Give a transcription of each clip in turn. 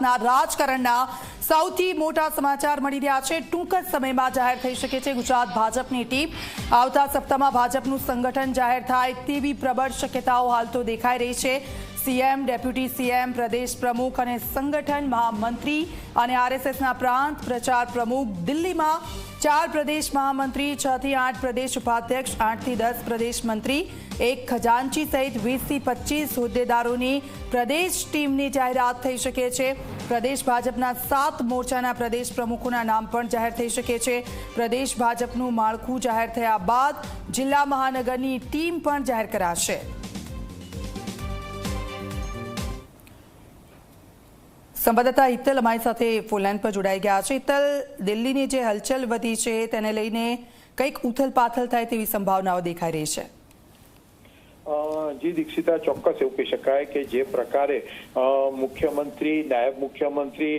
ગુજરાતના રાજકારણના સૌથી મોટા સમાચાર મળી રહ્યા છે. ટૂંક જ સમયમાં જાહેર થઈ શકે છે ગુજરાત ભાજપની ટીમ. આવતા સપ્તાહમાં ભાજપનું સંગઠન જાહેર થાય તેવી પ્રબળ શક્યતાઓ હાલ તો દેખાઈ રહી છે. સીએમ, ડેપ્યુટી સીએમ, પ્રદેશ પ્રમુખ અને સંગઠન મહામંત્રી અને આરએસએસના પ્રાંત પ્રચાર પ્રમુખ દિલ્હીમાં ચાર પ્રદેશ મહામંત્રી, છ થી આઠ પ્રદેશ ઉપાધ્યક્ષ આઠથી દસ પ્રદેશ મંત્રી, એક ખજાનચી સહિત વીસથી પચીસ હોદ્દેદારોની પ્રદેશ ટીમની જાહેરાત થઈ શકે છે. પ્રદેશ ભાજપના સાત મોરચાના પ્રદેશ પ્રમુખોના નામ પણ જાહેર થઈ શકે છે. પ્રદેશ ભાજપનું માળખું જાહેર થયા બાદ જિલ્લા મહાનગરની ટીમ પણ જાહેર કરાશે. સંવાદદાતા હિતલ અમારી સાથે ફોનલાઈન પર જોડાઈ ગયા છે. હિતલ દિલ્હીની જે હલચલ વધી છે, તેને લઈને કંઈક ઉથલ પાથલ થાય તેવી સંભાવનાઓ દેખાઈ રહી છે. જી દીક્ષિતા ચોક્કસ એવું કહી શકાય કે જે પ્રકારે મુખ્યમંત્રી, નાયબ મુખ્યમંત્રી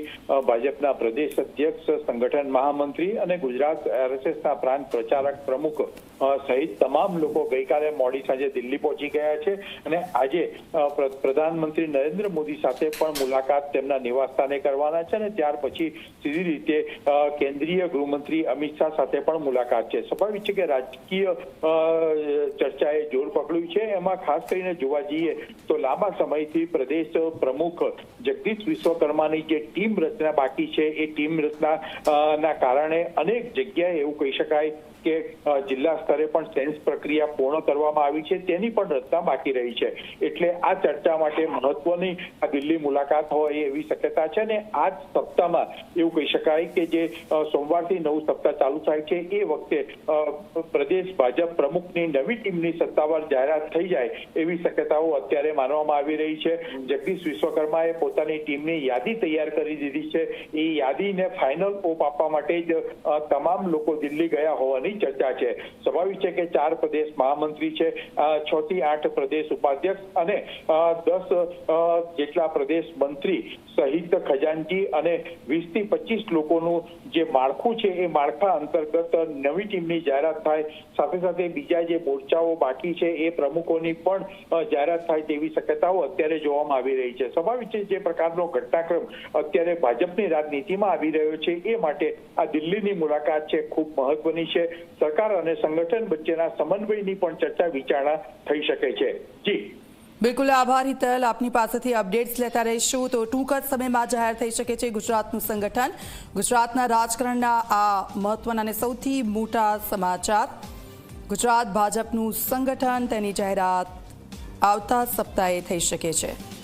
ભાજપના પ્રદેશ અધ્યક્ષ, સંગઠન મહામંત્રી અને ગુજરાત આરએસએસના પ્રાંત પ્રચારક પ્રમુખ સહિત તમામ લોકો ગઈકાલે મોડી સાંજે દિલ્હી પહોંચી ગયા છે અને આજે પ્રધાનમંત્રી નરેન્દ્ર મોદી સાથે પણ મુલાકાત તેમના નિવાસસ્થાને કરવાના છે અને ત્યાર પછી સીધી રીતે કેન્દ્રીય ગૃહમંત્રી અમિત શાહ સાથે પણ મુલાકાત છે. સ્વાભાવિક છે કે રાજકીય ચર્ચાએ જોર પકડ્યું છે. એમાં ખાસ કરીને જોવા જઈએ તો લાંબા સમયથી પ્રદેશ પ્રમુખ જગદીશ વિશ્વકર્માની જે ટીમ રચના બાકી છે, એ ટીમ રચના ના કારણે અનેક જગ્યાએ એવું કહી શકાય કે જિલ્લા સ્તરે પણ સેન્સ પ્રક્રિયા પૂર્ણ કરવામાં આવી છે, તેની પણ રચના બાકી રહી છે. એટલે આ ચર્ચા માટે મહત્વની આ દિલ્હી મુલાકાત હોય એવી શક્યતા છે ને આ જ સપ્તાહમાં એવું કહી શકાય કે જે સોમવારથી નવું સપ્તાહ ચાલુ થાય છે, એ વખતે પ્રદેશ ભાજપ પ્રમુખની નવી ટીમની સત્તાવાર જાહેરાત થઈ જાય એવી શક્યતાઓ અત્યારે માનવામાં આવી રહી છે. જગદીશ વિશ્વકર્માએ પોતાની ટીમની યાદી તૈયાર કરી દીધી છે. એ યાદીને ફાઇનલ ઓપ આપવા માટે જ તમામ લોકો દિલ્હી ગયા હોવાની ચર્ચા છે. સ્વાભાવિક છે કે ચાર પ્રદેશ મહામંત્રી છે છ થી આઠ પ્રદેશ ઉપાધ્યક્ષ અને દસ જેટલા પ્રદેશ મંત્રી સહિત ખજાનજી અને વીસથી પચીસ લોકોનું જે માળખું છે એ માળખા અંતર્ગત નવી ટીમની જાહેરાત થાય. સાથે સાથે બીજા જે મોરચાઓ બાકી છે એ પ્રમુખોની પણ જાહેરાત થાય તેવી શક્યતાઓ અત્યારે જોવામાં આવી રહી છે. સ્વાભાવિક છે જે પ્રકારનો ઘટનાક્રમ અત્યારે ભાજપની રાજનીતિમાં આવી રહ્યો છે એ માટે આ દિલ્હીની મુલાકાત છે ખૂબ મહત્વની છે. સરકાર અને સંગઠન વચ્ચેના સમન્વયની પણ ચર્ચા વિચારણા થઈ શકે છે. જી. બિલકુલ, આભાર હિતલ. આપની પાસેથી અપડેટ્સ લેતા રહીશું. તો ટૂંક જ સમયમાં જાહેર થઈ શકે છે ગુજરાતનું સંગઠન. ગુજરાતના રાજકારણના આ મહત્વના અને સૌથી મોટા સમાચાર. ગુજરાત ભાજપનું સંગઠન તેની જાહેરાત આવતા સપ્તાહે થઈ શકે છે.